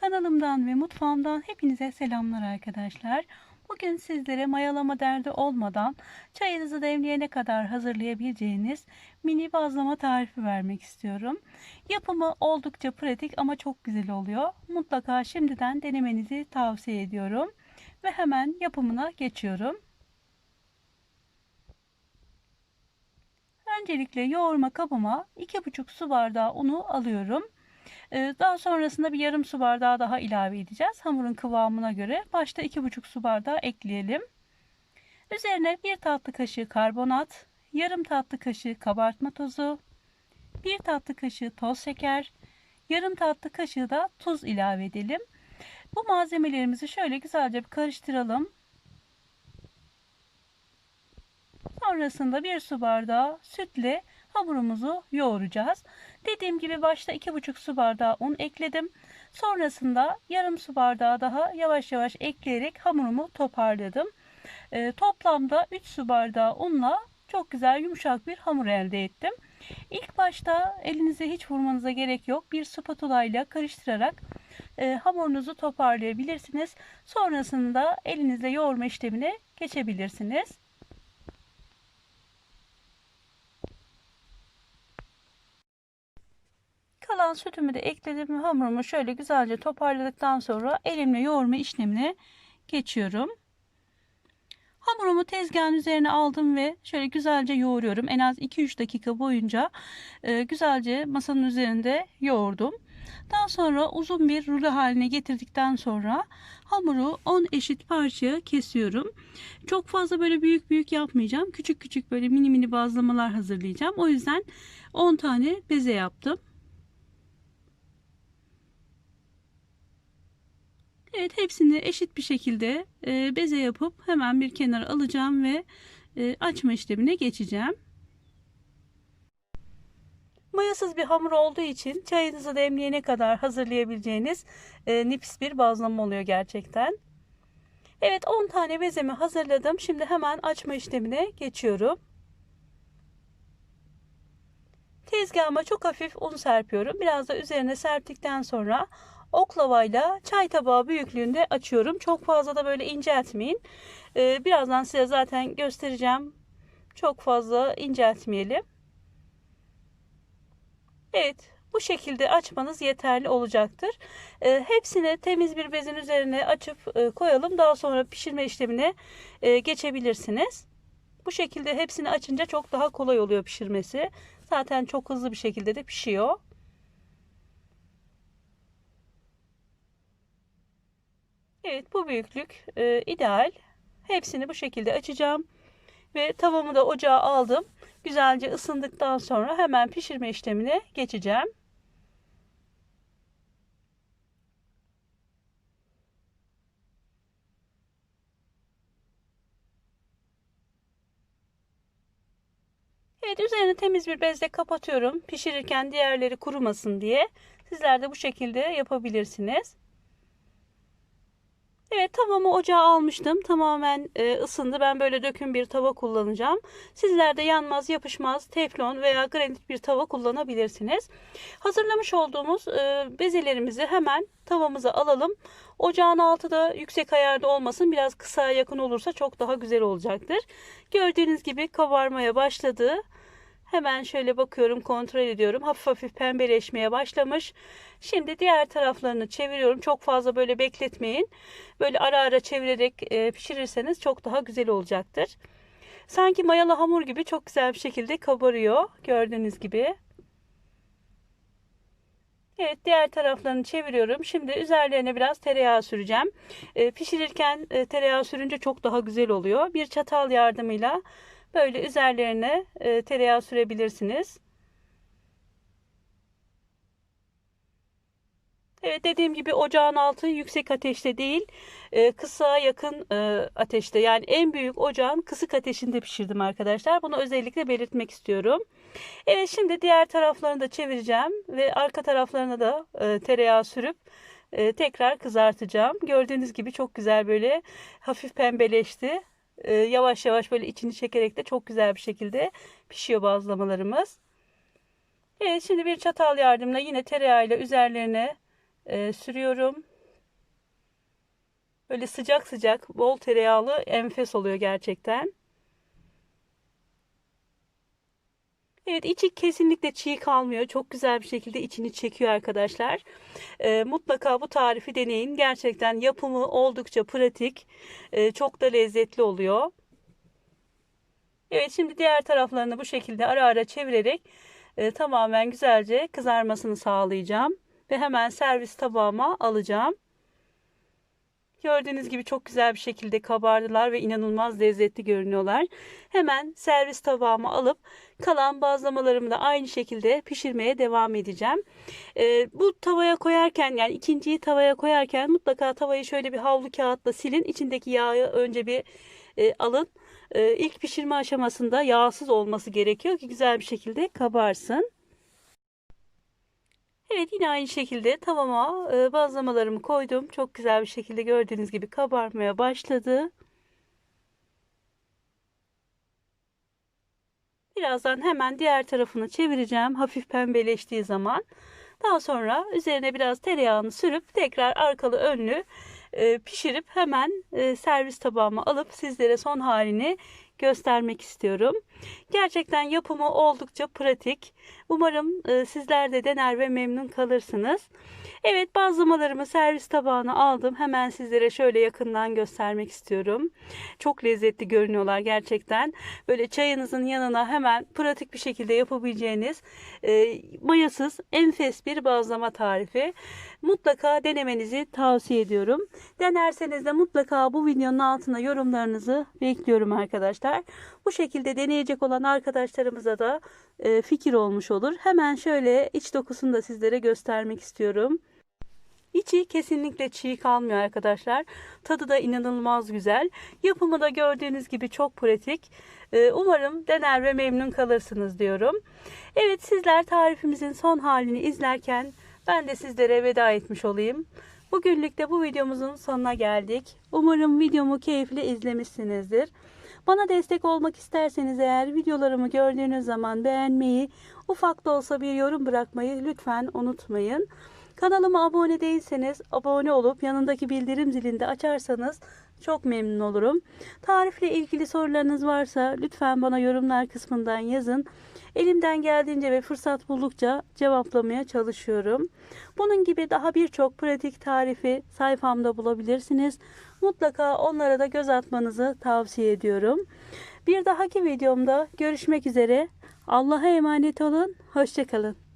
Kanalımdan ve mutfağımdan hepinize selamlar arkadaşlar. Bugün sizlere mayalama derdi olmadan çayınızı demleyene kadar hazırlayabileceğiniz mini bazlama tarifi vermek istiyorum. Yapımı oldukça pratik ama çok güzel oluyor. Mutlaka şimdiden denemenizi tavsiye ediyorum. Ve hemen yapımına geçiyorum. Öncelikle yoğurma kabıma 2,5 su bardağı unu alıyorum. Ee, daha sonrasında bir yarım su bardağı daha ilave edeceğiz. Hamurun kıvamına göre başta 2,5 su bardağı ekleyelim. Üzerine 1 tatlı kaşığı karbonat, yarım tatlı kaşığı kabartma tozu, 1 tatlı kaşığı toz şeker, yarım tatlı kaşığı da tuz ilave edelim. Bu malzemelerimizi şöyle güzelce bir karıştıralım. Sonrasında bir su bardağı sütle hamurumuzu yoğuracağız. Dediğim gibi başta 2,5 su bardağı un ekledim. Sonrasında yarım su bardağı daha yavaş yavaş ekleyerek hamurumu toparladım. E, toplamda 3 su bardağı unla çok güzel yumuşak bir hamur elde ettim. İlk başta elinize hiç vurmanıza gerek yok. Bir spatula ile karıştırarak e, hamurunuzu toparlayabilirsiniz. Sonrasında elinizle yoğurma işlemine geçebilirsiniz. Kalan sütümü de ekledim. Hamurumu şöyle güzelce toparladıktan sonra elimle yoğurma işlemine geçiyorum. Hamurumu tezgahın üzerine aldım ve şöyle güzelce yoğuruyorum. En az 2-3 dakika boyunca e, güzelce masanın üzerinde yoğurdum. Daha sonra uzun bir rulo haline getirdikten sonra hamuru 10 eşit parçaya kesiyorum. Çok fazla böyle büyük büyük yapmayacağım. Küçük küçük böyle mini mini bazlamalar hazırlayacağım. O yüzden 10 tane beze yaptım. Evet hepsini eşit bir şekilde e, beze yapıp hemen bir kenara alacağım ve e, açma işlemine geçeceğim. Mayasız bir hamur olduğu için çayınızı demleyene kadar hazırlayabileceğiniz e, nefis bir bazlama oluyor gerçekten. Evet 10 tane bezemi hazırladım. Şimdi hemen açma işlemine geçiyorum. Tezgahıma çok hafif un serpiyorum. Biraz da üzerine serptikten sonra oklavayla çay tabağı büyüklüğünde açıyorum. Çok fazla da böyle inceltmeyin. Ee, birazdan size zaten göstereceğim. Çok fazla inceltmeyelim. Evet bu şekilde açmanız yeterli olacaktır. E, hepsini temiz bir bezin üzerine açıp e, koyalım. Daha sonra pişirme işlemine e, geçebilirsiniz. Bu şekilde hepsini açınca çok daha kolay oluyor pişirmesi. Zaten çok hızlı bir şekilde de pişiyor. Evet bu büyüklük e, ideal. Hepsini bu şekilde açacağım. Ve tavamı da ocağa aldım. Güzelce ısındıktan sonra hemen pişirme işlemine geçeceğim. Evet üzerine temiz bir bezle kapatıyorum. Pişirirken diğerleri kurumasın diye. Sizler de bu şekilde yapabilirsiniz. Evet tavamı ocağa almıştım. Tamamen e, ısındı. Ben böyle döküm bir tava kullanacağım. Sizler de yanmaz, yapışmaz teflon veya granit bir tava kullanabilirsiniz. Hazırlamış olduğumuz e, bezelerimizi hemen tavamıza alalım. Ocağın altı da yüksek ayarda olmasın. Biraz kısaya yakın olursa çok daha güzel olacaktır. Gördüğünüz gibi kabarmaya başladı. Hemen şöyle bakıyorum, kontrol ediyorum. Hafif hafif pembeleşmeye başlamış. Şimdi diğer taraflarını çeviriyorum. Çok fazla böyle bekletmeyin. Böyle ara ara çevirerek e, pişirirseniz çok daha güzel olacaktır. Sanki mayalı hamur gibi çok güzel bir şekilde kabarıyor. Gördüğünüz gibi. Evet diğer taraflarını çeviriyorum. Şimdi üzerlerine biraz tereyağı süreceğim. E, pişirirken e, tereyağı sürünce çok daha güzel oluyor. Bir çatal yardımıyla Böyle üzerlerine e, tereyağı sürebilirsiniz. Evet dediğim gibi ocağın altı yüksek ateşte değil e, kısa yakın e, ateşte yani en büyük ocağın kısık ateşinde pişirdim arkadaşlar. Bunu özellikle belirtmek istiyorum. Evet şimdi diğer taraflarını da çevireceğim ve arka taraflarına da e, tereyağı sürüp e, tekrar kızartacağım. Gördüğünüz gibi çok güzel böyle hafif pembeleşti e, yavaş yavaş böyle içini çekerek de çok güzel bir şekilde pişiyor bazlamalarımız. Evet şimdi bir çatal yardımıyla yine tereyağıyla üzerlerine e, sürüyorum. Böyle sıcak sıcak bol tereyağlı enfes oluyor gerçekten. Evet içi kesinlikle çiğ kalmıyor. Çok güzel bir şekilde içini çekiyor arkadaşlar. Ee, mutlaka bu tarifi deneyin. Gerçekten yapımı oldukça pratik. Ee, çok da lezzetli oluyor. Evet şimdi diğer taraflarını bu şekilde ara ara çevirerek e, tamamen güzelce kızarmasını sağlayacağım. Ve hemen servis tabağıma alacağım. Gördüğünüz gibi çok güzel bir şekilde kabardılar ve inanılmaz lezzetli görünüyorlar. Hemen servis tabağıma alıp kalan bazlamalarımı da aynı şekilde pişirmeye devam edeceğim. Ee, bu tavaya koyarken yani ikinciyi tavaya koyarken mutlaka tavayı şöyle bir havlu kağıtla silin. İçindeki yağı önce bir e, alın. E, ilk pişirme aşamasında yağsız olması gerekiyor ki güzel bir şekilde kabarsın. Evet yine aynı şekilde tavama e, bazlamalarımı koydum. Çok güzel bir şekilde gördüğünüz gibi kabarmaya başladı. Birazdan hemen diğer tarafını çevireceğim. Hafif pembeleştiği zaman. Daha sonra üzerine biraz tereyağını sürüp tekrar arkalı önlü e, pişirip hemen e, servis tabağıma alıp sizlere son halini göstermek istiyorum. Gerçekten yapımı oldukça pratik. Umarım e, sizler de dener ve memnun kalırsınız. Evet bazlamalarımı servis tabağına aldım. Hemen sizlere şöyle yakından göstermek istiyorum. Çok lezzetli görünüyorlar gerçekten. Böyle çayınızın yanına hemen pratik bir şekilde yapabileceğiniz e, mayasız enfes bir bazlama tarifi. Mutlaka denemenizi tavsiye ediyorum. Denerseniz de mutlaka bu videonun altına yorumlarınızı bekliyorum arkadaşlar. Bu şekilde deneyecek olan arkadaşlarımıza da e, fikir olmuş olur. Hemen şöyle iç dokusunu da sizlere göstermek istiyorum. İçi kesinlikle çiğ kalmıyor arkadaşlar. Tadı da inanılmaz güzel. Yapımı da gördüğünüz gibi çok pratik. Ee, umarım dener ve memnun kalırsınız diyorum. Evet sizler tarifimizin son halini izlerken ben de sizlere veda etmiş olayım. Bugünlük de bu videomuzun sonuna geldik. Umarım videomu keyifle izlemişsinizdir. Bana destek olmak isterseniz eğer videolarımı gördüğünüz zaman beğenmeyi, ufak da olsa bir yorum bırakmayı lütfen unutmayın. Kanalıma abone değilseniz abone olup yanındaki bildirim zilini de açarsanız çok memnun olurum. Tarifle ilgili sorularınız varsa lütfen bana yorumlar kısmından yazın. Elimden geldiğince ve fırsat buldukça cevaplamaya çalışıyorum. Bunun gibi daha birçok pratik tarifi sayfamda bulabilirsiniz. Mutlaka onlara da göz atmanızı tavsiye ediyorum. Bir dahaki videomda görüşmek üzere. Allah'a emanet olun. Hoşçakalın.